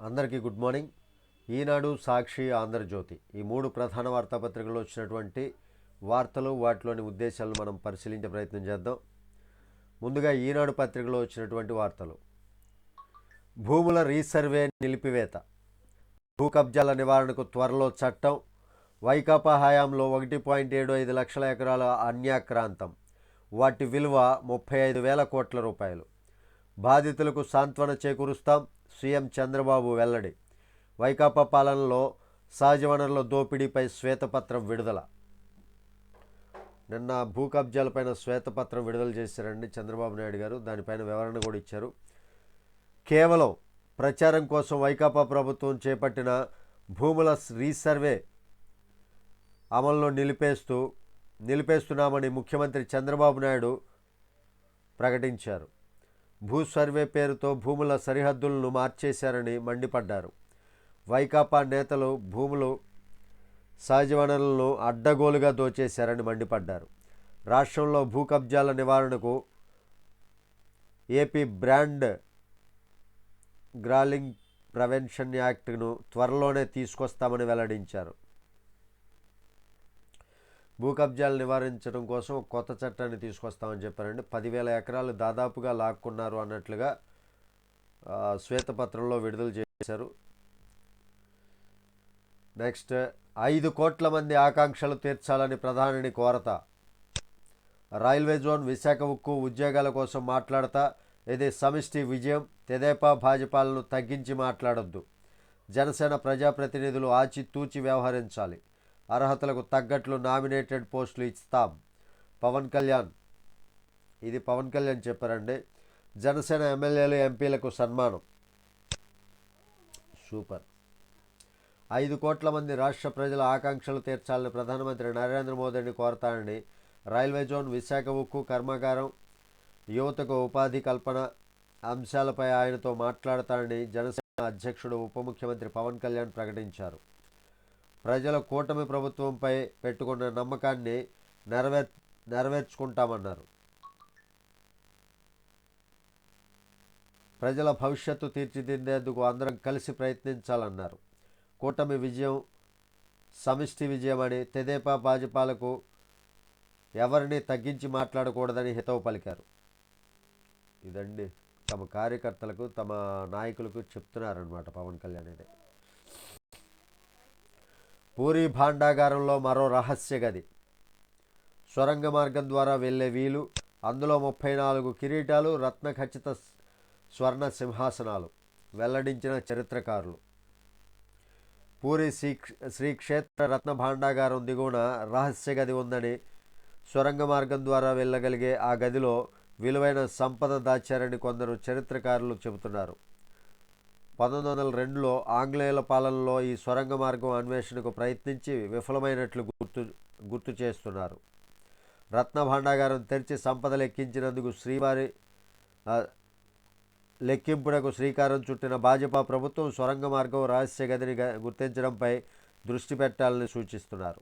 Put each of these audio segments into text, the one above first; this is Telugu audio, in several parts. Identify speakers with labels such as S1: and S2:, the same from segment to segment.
S1: అందరికీ గుడ్ మార్నింగ్. ఈనాడు సాక్షి ఆంధ్రజ్యోతి. ఈ మూడు ప్రధాన వార్తాపత్రికల్లో వచ్చినటువంటి వార్తలు వాటిలోని ఉద్దేశాలను మనం పరిశీలించే ప్రయత్నం చేద్దాం. ముందుగా ఈనాడు పత్రికలో వచ్చినటువంటి వార్తలు. భూముల రీసర్వే నిలిపివేత. భూ కబ్జాల నివారణకు త్వరలో చట్టం. వైకాపా హయాంలో ఒకటి పాయింట్ ఏడు ఐదు లక్షల ఎకరాల అన్యాక్రాంతం. వాటి విలువ ముప్పై ఐదు వేల కోట్ల రూపాయలు. బాధితులకు సాంత్వన చేకూరుస్తాం. సీఎం చంద్రబాబు వెల్లడి. వైకాపా పాలనలో సహజ వనరుల దోపిడీపై శ్వేతపత్రం విడుదల. నిన్న భూ కబ్జాలపైన శ్వేతపత్రం విడుదల చేశారండి చంద్రబాబు నాయుడు గారు. దానిపైన వివరణ కూడా ఇచ్చారు. కేవలం ప్రచారం కోసం వైకాపా ప్రభుత్వం చేపట్టిన భూముల రీసర్వే అమల్లో నిలిపేస్తూ నిలిపేస్తున్నామని ముఖ్యమంత్రి చంద్రబాబు నాయుడు ప్రకటించారు. భూ సర్వే పేరుతో భూముల సరిహద్దులను మార్చేశారని మండిపడ్డారు. వైకాపా నేతలు భూములు సహజ వనరులను అడ్డగోలుగా దోచేశారని మండిపడ్డారు. రాష్ట్రంలో భూ కబ్జాల నివారణకు ఏపీ బ్రాండ్ గ్రాలింగ్ ప్రివెన్షన్ యాక్ట్ను త్వరలోనే తీసుకొస్తామని వెల్లడించారు. భూ కబ్జాలు నివారించడం కోసం కొత్త చట్టాన్ని తీసుకొస్తామని చెప్పారండి. పదివేల ఎకరాలు దాదాపుగా లాక్కున్నారు అన్నట్లుగా శ్వేతపత్రంలో విడుదల చేశారు. నెక్స్ట్ ఐదు కోట్ల మంది ఆకాంక్షలు తీర్చాలని ప్రధానిని కోరత. రైల్వే జోన్ విశాఖ ఉక్కు ఉద్యోగాల కోసం మాట్లాడతా ఇది సమిష్టి విజయం తెదేపా భాజపాలను తగ్గించి మాట్లాడొద్దు. జనసేన ప్రజాప్రతినిధులు ఆచితూచి వ్యవహరించాలి. అర్హతలకు తగ్గట్లు నామినేటెడ్ పోస్టులు ఇస్తాం. పవన్ కళ్యాణ్. ఇది పవన్ కళ్యాణ్ చెప్పారండి. జనసేన ఎమ్మెల్యేలు ఎంపీలకు సన్మానం. సూపర్. ఐదు కోట్ల మంది రాష్ట్ర ప్రజల ఆకాంక్షలు తీర్చాలని ప్రధానమంత్రి నరేంద్ర మోదీని కోరతానని రైల్వే జోన్ విశాఖ ఉక్కు కర్మాగారం యువతకు ఉపాధి కల్పన అంశాలపై ఆయనతో మాట్లాడతానని జనసేన అధ్యక్షుడు ఉప ముఖ్యమంత్రి పవన్ కళ్యాణ్ ప్రకటించారు. ప్రజల కూటమి ప్రభుత్వంపై పెట్టుకున్న నమ్మకాన్ని నెరవేర్ నెరవేర్చుకుంటామన్నారు. ప్రజల భవిష్యత్తు తీర్చిదిద్దేందుకు అందరం కలిసి ప్రయత్నించాలన్నారు. కూటమి విజయం సమిష్టి విజయం అని తెదేపా భాజపాలకు ఎవరిని తగ్గించి మాట్లాడకూడదని హితవు పలికారు. ఇదండి తమ కార్యకర్తలకు తమ నాయకులకు చెప్తున్నారనమాట పవన్ కళ్యాణ్ అనేది. పూరి భాండాగారంలో మరో రహస్య గది. సొరంగ మార్గం ద్వారా వెళ్ళే వీలు అందులో ముప్పై నాలుగు కిరీటాలు రత్న ఖచ్చిత స్వర్ణ సింహాసనాలు వెల్లడించిన చరిత్రకారులు. పూరి శ్రీ శ్రీక్షేత్ర రత్న భాండాగారం దిగువన రహస్య గది ఉందని సొరంగ మార్గం ద్వారా వెళ్ళగలిగే ఆ గదిలో విలువైన సంపద దాచారని కొందరు చరిత్రకారులు చెబుతున్నారు. పంతొమ్మిది వందల రెండులో ఆంగ్లేయుల పాలనలో ఈ సొరంగ మార్గం అన్వేషణకు ప్రయత్నించి విఫలమైనట్లు గుర్తు గుర్తు చేస్తున్నారు. రత్న భాండాగారం తెరిచి సంపద లెక్కించినందుకు శ్రీవారి లెక్కింపునకు శ్రీకారం చుట్టిన భాజపా ప్రభుత్వం సొరంగ మార్గం రహస్య గదిని గుర్తించడంపై దృష్టి పెట్టాలని సూచిస్తున్నారు.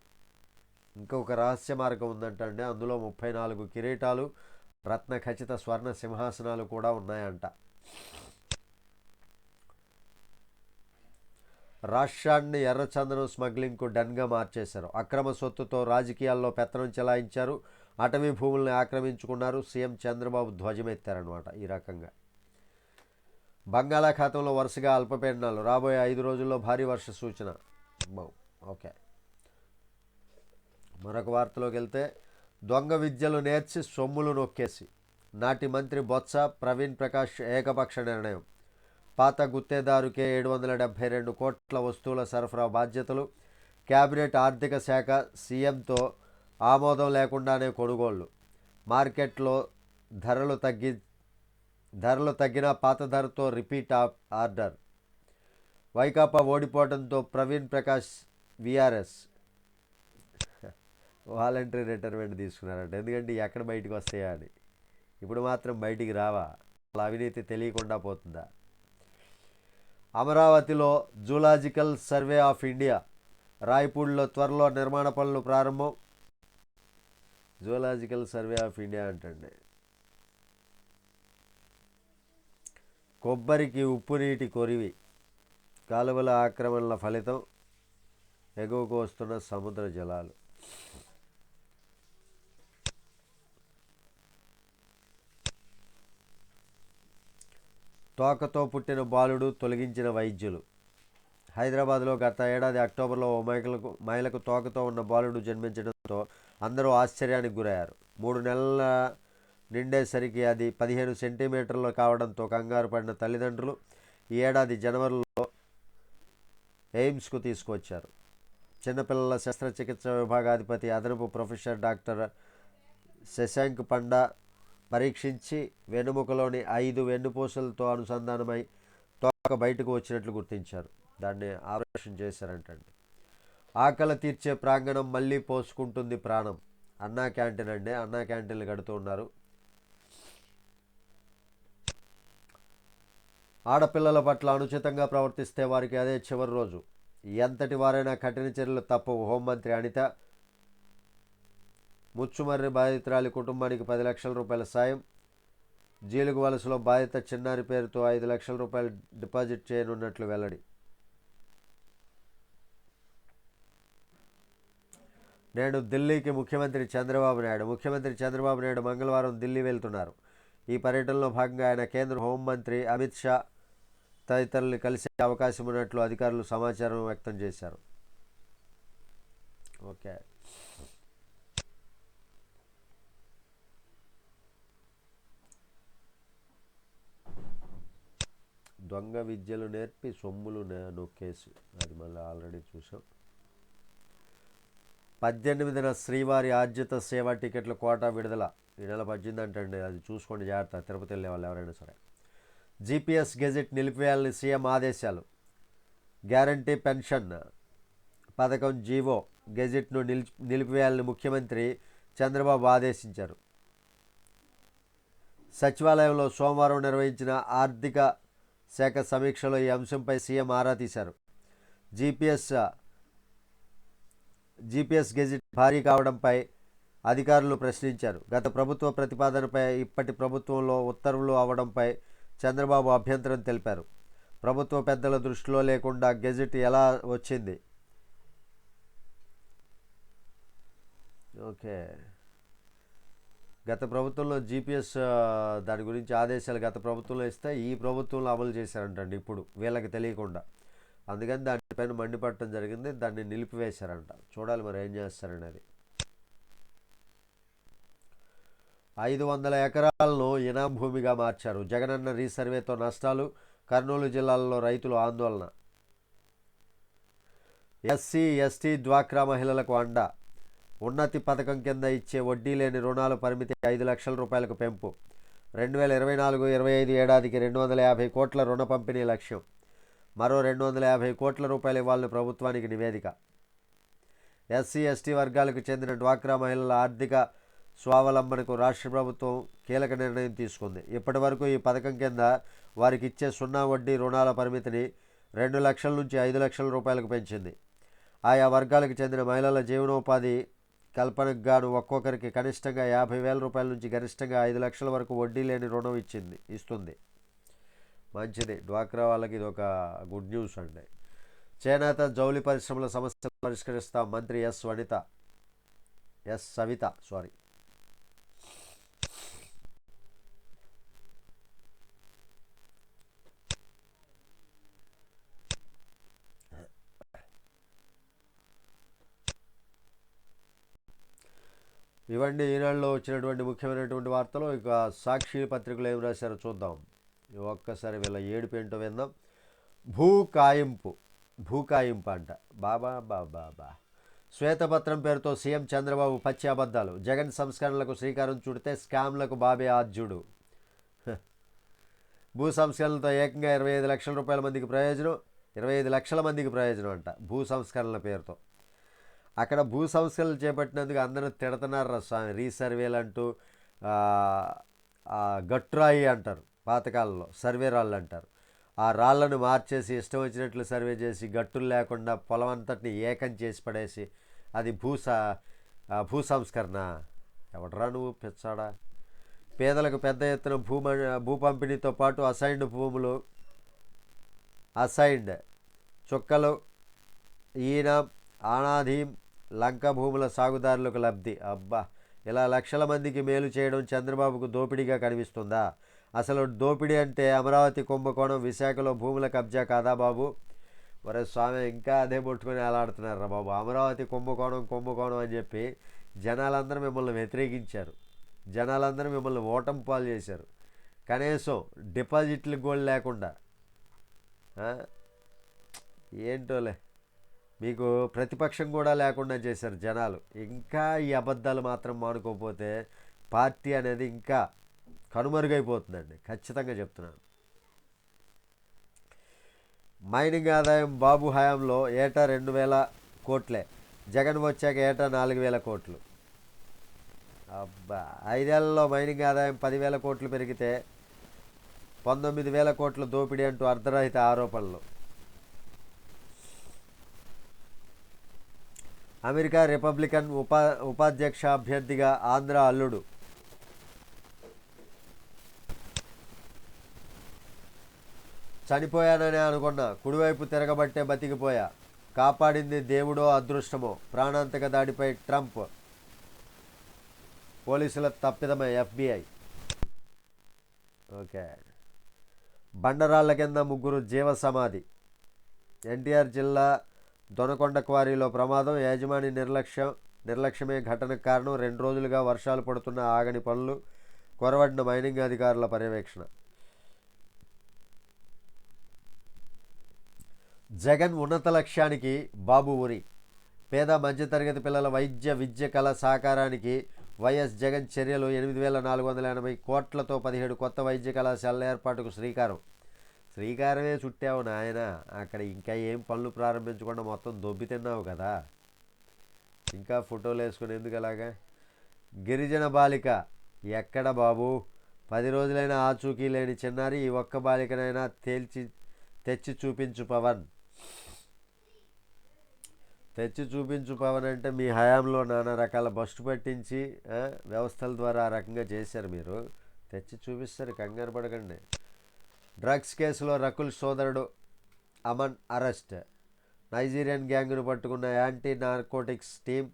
S1: ఇంకొక రహస్య మార్గం ఉందంటండి. అందులో ముప్పై నాలుగు కిరీటాలు రత్న ఖచ్చిత స్వర్ణ సింహాసనాలు కూడా ఉన్నాయంట. రాష్ట్రాన్ని ఎర్రచందనం స్మగ్లింగ్కు డన్గా మార్చేశారు. అక్రమ సొత్తుతో రాజకీయాల్లో పెత్తనం చెలాయించారు. అటవీ భూముల్ని ఆక్రమించుకున్నారు. సీఎం చంద్రబాబు ధ్వజమెత్తారనమాట ఈ రకంగా. బంగాళాఖాతంలో వరుసగా అల్పపీడనాలు. రాబోయే ఐదు రోజుల్లో భారీ వర్ష సూచన. ఓకే. మరొక వార్తలోకి వెళ్తే దొంగ విద్యలు నేర్చి సొమ్ములు నొక్కేసి. నాటి మంత్రి బొత్స ప్రవీణ్ ప్రకాష్ ఏకపక్ష నిర్ణయం. పాత గుత్తేదారుకే ఏడు వందల డెబ్బై రెండు కోట్ల వస్తువుల సరఫరా బాధ్యతలు. కేబినెట్ ఆర్థిక శాఖ సీఎంతో ఆమోదం లేకుండానే కొనుగోళ్ళు. మార్కెట్లో ధరలు తగ్గి ధరలు తగ్గిన పాత ధరతో repeat of order. Vaikapa ఓడిపోవడంతో Praveen Prakash VRS voluntary retirement తీసుకున్నారంట. ఎందుకంటే ఎక్కడ బయటకు వస్తాయా అని. ఇప్పుడు మాత్రం బయటికి రావా. అలా అవినీతి తెలియకుండా పోతుందా? అమరావతిలో జూలాజికల్ సర్వే ఆఫ్ ఇండియా రాయపూడిలో త్వరలో నిర్మాణ పనులు ప్రారంభం. జూలాజికల్ సర్వే ఆఫ్ ఇండియా అంటండి. కొబ్బరికి ఉప్పు నీటి కొరివి కాలువల ఆక్రమణల ఫలితం ఎగువకు వస్తున్న సముద్ర జలాలు. తోకతో పుట్టిన బాలుడు తొలగించిన వైద్యులు. హైదరాబాద్లో గత ఏడాది అక్టోబర్లో ఓ మహిళకు మహిళకు తోకతో ఉన్న బాలుడు జన్మించడంతో అందరూ ఆశ్చర్యానికి గురయ్యారు. మూడు నెలల నిండేసరికి అది పదిహేను సెంటీమీటర్లు కావడంతో కంగారు పడిన తల్లిదండ్రులు ఈ ఏడాది జనవరిలో ఎయిమ్స్కు తీసుకువచ్చారు. చిన్నపిల్లల శస్త్రచికిత్స విభాగాధిపతి అదనపు ప్రొఫెసర్ డాక్టర్ శశాంక్ పండా పరీక్షించి వెన్నుముకలోని ఐదు వెన్నుపూసలతో అనుసంధానమై తోక బయటకు వచ్చినట్లు గుర్తించారు. దాన్ని ఆపరేషన్ చేశారంటండి. ఆకలి తీర్చే ప్రాంగణం మళ్ళీ పోసుకుంటుంది ప్రాణం. అన్నా క్యాంటీన్ అండి. అన్నా క్యాంటీన్లు కడుతూ ఉన్నారు. ఆడపిల్లల పట్ల అనుచితంగా ప్రవర్తిస్తే వారికి అదే చివరి రోజు. ఎంతటి వారైనా కఠిన చర్యలు తప్పవు. హోంమంత్రి అనిత ముచ్చుమర్రి బాధితురాలి కుటుంబానికి పది లక్షల రూపాయల సాయం. జీలుగు వలసలో బాధిత చిన్నారి పేరుతో ఐదు లక్షల రూపాయలు డిపాజిట్ చేయనున్నట్లు వెల్లడి. నేడు ఢిల్లీకి ముఖ్యమంత్రి చంద్రబాబు నాయుడు ముఖ్యమంత్రి చంద్రబాబు నాయుడు మంగళవారం ఢిల్లీ వెళ్తున్నారు. ఈ పర్యటనలో భాగంగా ఆయన కేంద్ర హోంమంత్రి అమిత్ షా తదితరులు కలిసే అవకాశం ఉన్నట్లు అధికారులు సమాచారం వ్యక్తం చేశారు. ఓకే. దొంగ విద్యలు నేర్పి సొమ్ములు నొక్కేసి. అది మళ్ళీ ఆల్రెడీ చూసాం. పద్దెనిమిదిన శ్రీవారి ఆర్జిత సేవ టికెట్ల కోటా విడుదల. ఈ నెల పద్దెనిమిది అంటండి అది చూసుకోండి. జాగ్రత్త. తిరుపతి వెళ్ళే వాళ్ళు ఎవరైనా సరే. జీపీఎస్ గెజెట్ నిలిపివేయాలని సీఎం ఆదేశాలు. Guarantee pension. పథకం జీవో గెజెట్ను నిలిచి నిలిపివేయాలని ముఖ్యమంత్రి చంద్రబాబు ఆదేశించారు. సచివాలయంలో సోమవారం నిర్వహించిన ఆర్థిక శాఖ సమీక్షలో ఈ అంశంపై సీఎం ఆరా తీశారు. జీపీఎస్ జీపీఎస్ గెజిట్ భారీ కావడంపై అధికారులు ప్రశ్నించారు. గత ప్రభుత్వ ప్రతిపాదనపై ఇప్పటి ప్రభుత్వంలో ఉత్తర్వులు అవడంపై చంద్రబాబు అభ్యంతరం తెలిపారు. ప్రభుత్వ పెద్దల దృష్టిలో లేకుండా గెజిట్ ఎలా వచ్చింది? ఓకే. గత ప్రభుత్వంలో జీపీఎస్ దాని గురించి ఆదేశాలు గత ప్రభుత్వంలో ఇస్తే ఈ ప్రభుత్వంలో అమలు చేశారంటండి ఇప్పుడు వీళ్ళకి తెలియకుండా. అందుకని దానిపైన మండిపడటం జరిగింది దాన్ని నిలిపివేశారంట. చూడాలి మరి ఏం చేస్తారనేది. ఐదు వందల ఎకరాలను ఇనాం భూమిగా మార్చారు. జగనన్న రీసర్వేతో నష్టాలు కర్నూలు జిల్లాలో రైతులు ఆందోళన. ఎస్సీ ఎస్టీ డ్వాక్రా మహిళలకు అండ. ఉన్నతి పథకం కింద ఇచ్చే వడ్డీ లేని రుణాల పరిమితి ఐదు లక్షల రూపాయలకు పెంపు. రెండు వేల ఇరవై నాలుగు ఇరవై ఐదు ఏడాదికి రెండు వందల యాభై కోట్ల రుణ పంపిణీ లక్ష్యం. మరో రెండు వందల యాభై కోట్ల రూపాయలు ఇవ్వాలని ప్రభుత్వానికి నివేదిక. ఎస్సీ ఎస్టీ వర్గాలకు చెందిన డ్వాక్రా మహిళల ఆర్థిక స్వావలంబనకు రాష్ట్ర ప్రభుత్వం కీలక నిర్ణయం తీసుకుంది. ఇప్పటి వరకు ఈ పథకం కింద వారికి ఇచ్చే సున్నా వడ్డీ రుణాల పరిమితిని రెండు లక్షల నుంచి ఐదు లక్షల రూపాయలకు పెంచింది. ఆయా వర్గాలకు చెందిన మహిళల జీవనోపాధి కల్పనకు గాను ఒక్కొక్కరికి కనిష్టంగా యాభై వేల రూపాయల నుంచి గరిష్టంగా ఐదు లక్షల వరకు వడ్డీ లేని రుణం ఇచ్చింది ఇస్తుంది. మంచిది. డ్వాక్రా వాళ్ళకి ఇది ఒక గుడ్ న్యూస్ అండి. చేనేత జౌలి పరిశ్రమల సమస్యలు పరిష్కరిస్తాం మంత్రి S Vanitha S Savitha sorry ఇవన్నీ ఈనాడులో వచ్చినటువంటి ముఖ్యమైనటువంటి వార్తలు. ఇక సాక్షి పత్రికలు ఏం రాశారో చూద్దాం. ఒక్కసారి వీళ్ళ ఏడుపు ఏంటో విందాం. భూకాయింపు భూకాయింపు అంట. బాబా బాబా బా. శ్వేతపత్రం పేరుతో సీఎం చంద్రబాబు పచ్చి అబద్ధాలు. జగన్ సంస్కరణలకు శ్రీకారం చుడితే స్కామ్లకు బాబే ఆద్యుడు. భూ సంస్కరణలతో ఏకంగా ఇరవై ఐదు లక్షల రూపాయల మందికి ప్రయోజనం ఇరవై ఐదు లక్షల మందికి ప్రయోజనం అంట భూ సంస్కరణల పేరుతో. అక్కడ భూ సంస్కరణలు చేపట్టినందుకు అందరూ తిడుతున్నారు రా స్వామి. రీసర్వేలు అంటూ గట్రాయి గట్టురాయి అంటారు పాతకాలంలో సర్వే రాళ్ళు అంటారు. ఆ రాళ్ళను మార్చేసి ఇష్టం వచ్చినట్లు సర్వే చేసి గట్టులు లేకుండా పొలం అంతటిని ఏకం చేసి పడేసి అది భూ భూ సంస్కరణ. ఎవడరా నువ్వు పిచ్చాడా? పేదలకు పెద్ద ఎత్తున భూమ భూ పంపిణీతో పాటు అసైన్డ్ భూములు అసైన్డ్ చుక్కలు ఈయన ఆనాధీం లంక భూముల సాగుదారులకు లబ్ధి. అబ్బా! ఇలా లక్షల మందికి మేలు చేయడం చంద్రబాబుకు దోపిడీగా కనిపిస్తుందా? అసలు దోపిడీ అంటే అమరావతి కుంభకోణం విశాఖలో భూముల కబ్జా కాదా బాబు? వరే స్వామి ఇంకా అదే పట్టుకొని అలాడుతున్నారు రా బాబు? అమరావతి కుంభకోణం కుంభకోణం అని చెప్పి జనాలందరూ మిమ్మల్ని వ్యతిరేకించారు. జనాలందరూ మిమ్మల్ని ఓటం పాలు చేశారు. కనీసం డిపాజిట్లు కూడా లేకుండా. ఏంటోలే? మీకు ప్రతిపక్షం కూడా లేకుండా చేశారు జనాలు. ఇంకా ఈ అబద్ధాలు మాత్రం మానుకోకపోతే పార్టీ అనేది ఇంకా కనుమరుగైపోతుందండి. ఖచ్చితంగా చెప్తున్నాను. మైనింగ్ ఆదాయం బాబు హయాంలో ఏటా రెండు వేల కోట్లే. జగన్ వచ్చాక ఏటా నాలుగు వేల కోట్లు. అబ్బా! ఐదేళ్ళలో మైనింగ్ ఆదాయం పదివేల కోట్లు పెరిగితే పంతొమ్మిది వేల కోట్ల దోపిడీ అంటూ అర్ధరహిత ఆరోపణలు. అమెరికా రిపబ్లికన్ ఉపా ఉపాధ్యక్ష అభ్యర్థిగా ఆంధ్ర అల్లుడు. చనిపోయానని అనుకున్నా కుడివైపు తిరగబట్టే బతికిపోయా. కాపాడింది దేవుడో అదృష్టమో ప్రాణాంతక దాడిపై ట్రంప్ పోలీసుల తప్పిదమే ఎఫ్బిఐ. ఓకే. బండరాళ్ళ కింద ముగ్గురు జీవ సమాధి ఎన్టీఆర్ జిల్లా దొనకొండ క్వారీలో ప్రమాదం. యాజమాని నిర్లక్ష్యం నిర్లక్ష్యమే ఘటనకు కారణం. రెండు రోజులుగా వర్షాలు పడుతున్న ఆగని పనులు కొరవడిన మైనింగ్ అధికారుల పర్యవేక్షణ. జగన్ ఉన్నత లక్ష్యానికి బాబు ఉరి. పేద మధ్యతరగతి పిల్లల వైద్య విద్య కళ సాకారానికి వైఎస్ జగన్ చర్యలు. ఎనిమిది వేల నాలుగు వందల ఎనభై కోట్లతో పదిహేడు కొత్త వైద్య కళాశాలల ఏర్పాటుకు శ్రీకారం. శ్రీకారమే చుట్టావు నాయన. అక్కడ ఇంకా ఏం పనులు ప్రారంభించకుండా మొత్తం దొబ్బి తిన్నావు కదా. ఇంకా ఫోటోలు వేసుకుని ఎందుకు అలాగా? గిరిజన బాలిక ఎక్కడ బాబు? పది రోజులైన ఆచూకీ లేని చిన్నారి ఈ ఒక్క బాలికనైనా తేల్చి తెచ్చి చూపించు పవన్. తెచ్చి చూపించు పవన్ అంటే మీ హయాంలో నానా రకాల బస్టు పట్టించి వ్యవస్థల ద్వారా ఆ రకంగా చేశారు మీరు. తెచ్చి చూపిస్తారు కంగారు పడకండి. డ్రగ్స్ కేసులో రకుల్ సోదరుడు అమన్ అరెస్ట్. నైజీరియన్ గ్యాంగ్ను పట్టుకున్న యాంటీ నార్కోటిక్స్ టీం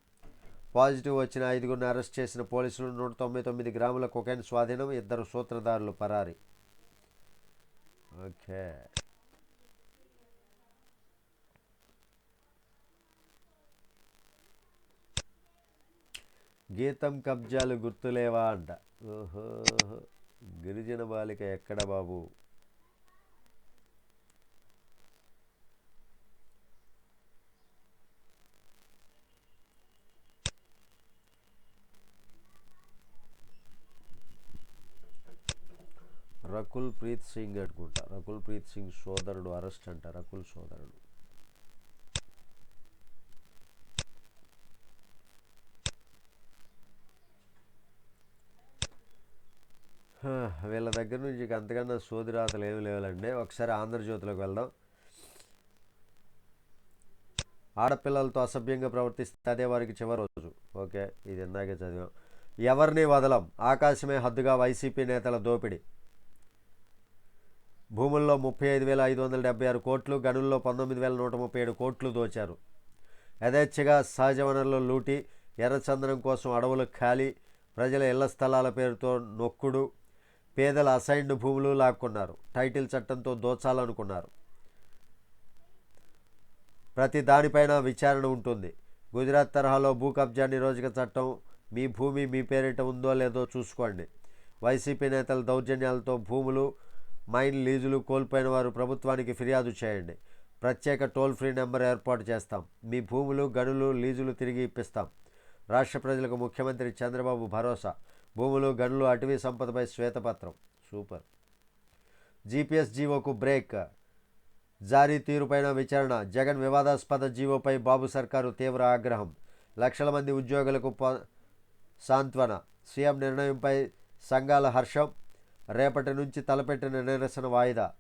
S1: పాజిటివ్ వచ్చిన ఐదుగురిని అరెస్ట్ చేసిన పోలీసులు నూట తొంభై తొమ్మిది గ్రాముల కొకైన్ స్వాధీనం ఇద్దరు సూత్రధారులు పరారి. ఓకే. గీతం కబ్జాలు గుర్తులేవా అంట. ఓహో. గిరిజన బాలిక ఎక్కడ బాబు? రకుల్ ప్రీత్ సింగ్ అనుకుంటా. రకుల్ ప్రీత్ సింగ్ సోదరుడు అరెస్ట్ అంట రకుల్ సోదరుడు. వీళ్ళ దగ్గర నుంచి అంతకన్నా సోదిరాతలు ఏమి లేవులండి. ఒకసారి ఆంధ్రజ్యోతిలోకి వెళ్దాం. ఆడపిల్లలతో అసభ్యంగా ప్రవర్తిస్తే అదే వారికి చివరి రోజు. ఓకే ఇది ఇందాకే చదివాం. ఎవరిని వదలం? ఆకాశమే హద్దుగా వైసీపీ నేతల దోపిడీ. భూముల్లో ముప్పై ఐదు వేల ఐదు వందల డెబ్బై ఆరు కోట్లు గనుల్లో పంతొమ్మిది వేల నూట ముప్పై ఏడు కోట్లు దోచారు. యథేచ్ఛగా సహజ వనరులు లూటి ఎర్రచందనం కోసం అడవులు ఖాళీ ప్రజల ఇళ్ళ స్థలాల పేరుతో నొక్కుడు పేదల అసైన్డ్ భూములు లాక్కున్నారు. టైటిల్ చట్టంతో దోచాలనుకున్నారు. ప్రతి దానిపైన విచారణ ఉంటుంది. గుజరాత్ తరహాలో భూ కబ్జా నిరోధక చట్టం మీ భూమి మీ పేరిట ఉందో లేదో చూసుకోండి. వైసీపీ నేతల దౌర్జన్యాలతో భూములు మైన్ లీజులు కోల్పోయిన వారు ప్రభుత్వానికి ఫిర్యాదు చేయండి. ప్రత్యేక టోల్ ఫ్రీ నెంబర్ ఏర్పాటు చేస్తాం. మీ భూములు గనులు లీజులు తిరిగి ఇప్పిస్తాం. రాష్ట్ర ప్రజలకు ముఖ్యమంత్రి చంద్రబాబు భరోసా. భూములు గనులు అటవీ సంపదపై శ్వేతపత్రం. సూపర్. జీపీఎస్ జీవోకు బ్రేక్. జారీ తీరుపైన విచారణ. జగన్ వివాదాస్పద జీవోపై బాబు సర్కారు తీవ్ర ఆగ్రహం. లక్షల మంది ఉద్యోగులకు సాంత్వన. సీఎం నిర్ణయంపై సంఘాల హర్షం. రేపటి నుంచి తలపెట్టిన నిరసన వాయిదా.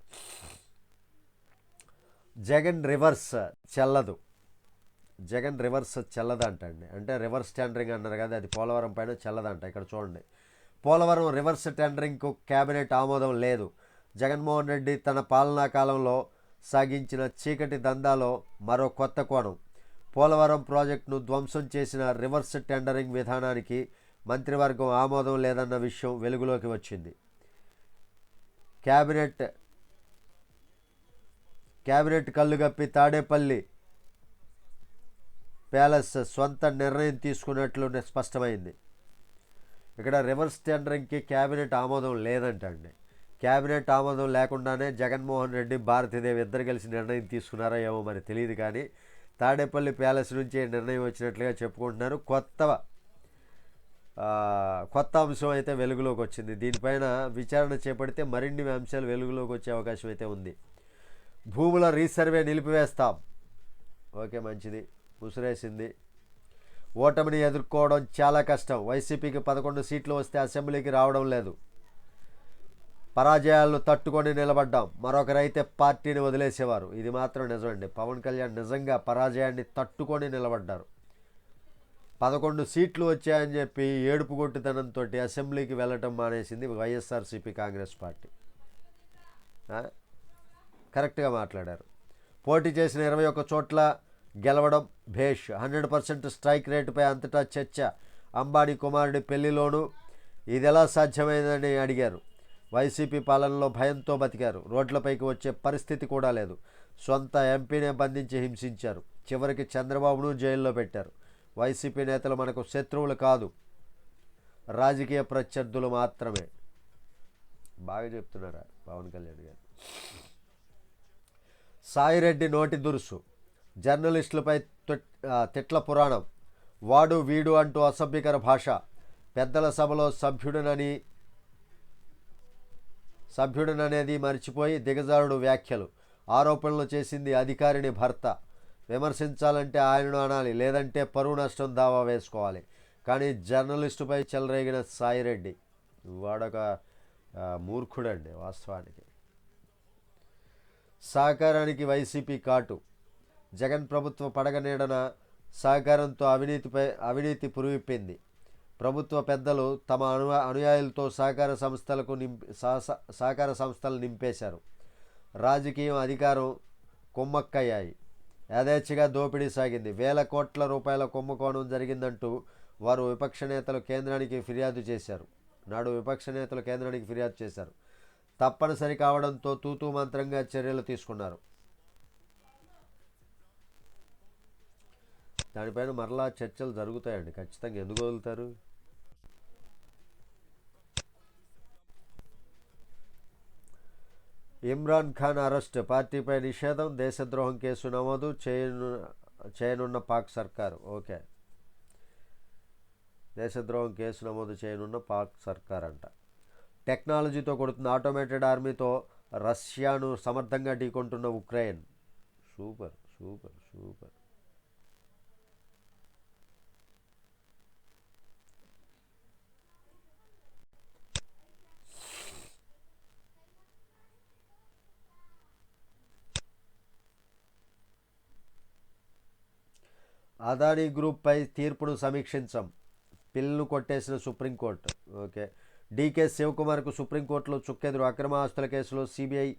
S1: జగన్ రివర్స్ చెల్లదు. జగన్ రివర్స్ చెల్లదంటండి అంటే రివర్స్ టెండరింగ్ అన్నారు కదా అది పోలవరం పైన చెల్లదంట ఇక్కడ చూడండి. పోలవరం రివర్స్ టెండరింగ్కు కేబినెట్ ఆమోదం లేదు. జగన్మోహన్ రెడ్డి తన పాలనా కాలంలో సాగించిన చీకటి దందాలో మరో కొత్త కోణం. పోలవరం ప్రాజెక్టును ధ్వంసం చేసిన రివర్స్ టెండరింగ్ విధానానికి మంత్రివర్గం ఆమోదం లేదన్న విషయం వెలుగులోకి వచ్చింది. క్యాబినెట్ క్యాబినెట్ కళ్ళుగప్పి తాడేపల్లి ప్యాలెస్ సొంత నిర్ణయం తీసుకున్నట్లు స్పష్టమైంది. ఇక్కడ రివర్స్ టెండరింగ్కి క్యాబినెట్ ఆమోదం లేదంటండి. క్యాబినెట్ ఆమోదం లేకుండానే జగన్మోహన్ రెడ్డి భారతీదేవి ఇద్దరు కలిసి నిర్ణయం తీసుకున్నారో ఏమో మరి తెలియదు కానీ తాడేపల్లి ప్యాలెస్ నుంచి నిర్ణయం వచ్చినట్లుగా చెప్పుకుంటున్నారు. కొత్త కొత్త అంశం అయితే వెలుగులోకి వచ్చింది. దీనిపైన విచారణ చేపడితే మరిన్ని అంశాలు వెలుగులోకి వచ్చే అవకాశం అయితే ఉంది. భూముల రీసర్వే నిలిపివేస్తాం. ఓకే మంచిది. ముసురేసింది. ఓటమిని ఎదుర్కోవడం చాలా కష్టం. వైసీపీకి పదకొండు సీట్లు వస్తే అసెంబ్లీకి రావడం లేదు. పరాజయాలను తట్టుకొని నిలబడ్డాం. మరొకరైతే పార్టీని వదిలేసేవారు. ఇది మాత్రం నిజమండి. పవన్ కళ్యాణ్ నిజంగా పరాజయాన్ని తట్టుకొని నిలబడ్డారు. పదకొండు సీట్లు వచ్చాయని చెప్పి ఏడుపు కొట్టుతనంతో అసెంబ్లీకి వెళ్ళటం మానేసింది వైఎస్ఆర్సీపీ కాంగ్రెస్ పార్టీ. కరెక్ట్గా మాట్లాడారు. పోటీ చేసిన ఇరవై ఒక్క చోట్ల గెలవడం భేష్. హండ్రెడ్ పర్సెంట్ స్ట్రైక్ రేటుపై అంతటా చర్చ. అంబానీ కుమారుడి పెళ్ళిలోనూ ఇది ఎలా సాధ్యమైందని అడిగారు. వైసీపీ పాలనలో భయంతో బతికారు. రోడ్లపైకి వచ్చే పరిస్థితి కూడా లేదు. సొంత ఎంపీనే బంధించి హింసించారు. చివరికి చంద్రబాబును జైల్లో పెట్టారు. వైసీపీ నేతలు మనకు శత్రువులు కాదు. రాజకీయ ప్రత్యర్థులు మాత్రమే. బాగా చెప్తున్నారా పవన్ కళ్యాణ్ గారు? సాయిరెడ్డి నోటి దురుసు. జర్నలిస్టులపై తుట్- తిట్ల పురాణం. వాడు వీడు అంటూ అసభ్యకర భాష. పెద్దల సభలో సభ్యుడనని సభ్యుడననేది మర్చిపోయి దిగజారుడు వ్యాఖ్యలు. ఆరోపణలు చేసింది అధికారిని భర్త. విమర్శించాలంటే ఆయనను అనాలి లేదంటే పరువు నష్టం దావా వేసుకోవాలి. కానీ జర్నలిస్టుపై చెలరేగిన సాయిరెడ్డి వాడొక మూర్ఖుడండి వాస్తవానికి. సహకారానికి వైసీపీ కాటు. జగన్ ప్రభుత్వ పడగ నీడన సహకారంతో అవినీతిపై అవినీతి పురివిప్పింది. ప్రభుత్వ పెద్దలు తమ అను అనుయాయులతో సహకార సంస్థలకు నింపి సహస- సహకార సంస్థలు నింపేశారు. రాజకీయం అధికారం కుమ్మక్కయ్యాయి. యథేచ్ఛగా దోపిడీ సాగింది. వేల కోట్ల రూపాయల కుంభకోణం జరిగిందంటూ వారు విపక్ష నేతలు కేంద్రానికి ఫిర్యాదు చేశారు. నాడు విపక్ష నేతలు కేంద్రానికి ఫిర్యాదు చేశారు. తప్పనిసరి కావడంతో తూతూ మంత్రంగా చర్యలు తీసుకున్నారు. దానిపైన మరలా చర్చలు జరుగుతాయండి. ఖచ్చితంగా ఎందుకు వదులుతారు? ఇమ్రాన్ ఖాన్ అరెస్ట్. పార్టీపై నిషేధం దేశద్రోహం కేసు నమోదు చేయను చేయనున్న పాక్ సర్కారు. ఓకే. దేశద్రోహం కేసు నమోదు చేయనున్న పాక్ సర్కార్ అంట టెక్నాలజీతో కొడుతున్న ఆటోమేటెడ్ ఆర్మీతో రష్యాను సమర్థంగా ఢీకొంటున్న Ukraine. Super super super. Adani గ్రూప్పై తీర్పును సమీక్షించాం. పిల్లలు కొట్టేసిన సుప్రీంకోర్టు. ఓకే. డీకే శివకుమార్కు సుప్రీంకోర్టులో చుక్కెదురు అక్రమ ఆస్తుల కేసులో సిబిఐ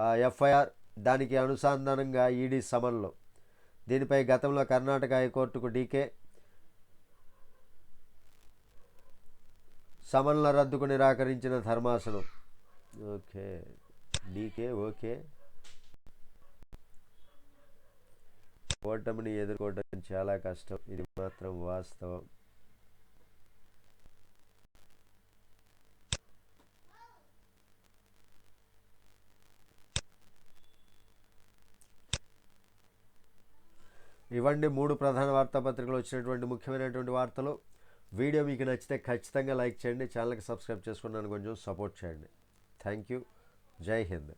S1: ఎఫ్ఐఆర్ దానికి అనుసంధానంగా ఈడీ సమన్లు. దీనిపై గతంలో కర్ణాటక హైకోర్టుకు డీకే సమన్ల రద్దుకు నిరాకరించిన ధర్మాసనం. ఓకే. DK okay. ఓటమిని ఎదుర్కోవడం చాలా కష్టం. ఇది మాత్రం వాస్తవం. ఇవ్వండి మూడు ప్రధాన వార్తాపత్రికలు వచ్చినటువంటి ముఖ్యమైనటువంటి వార్తలు. వీడియో మీకు నచ్చితే ఖచ్చితంగా లైక్ చేయండి. ఛానల్కి సబ్స్క్రైబ్ చేసుకున్నాను కొంచెం సపోర్ట్ చేయండి. Thank you. జై హింద్.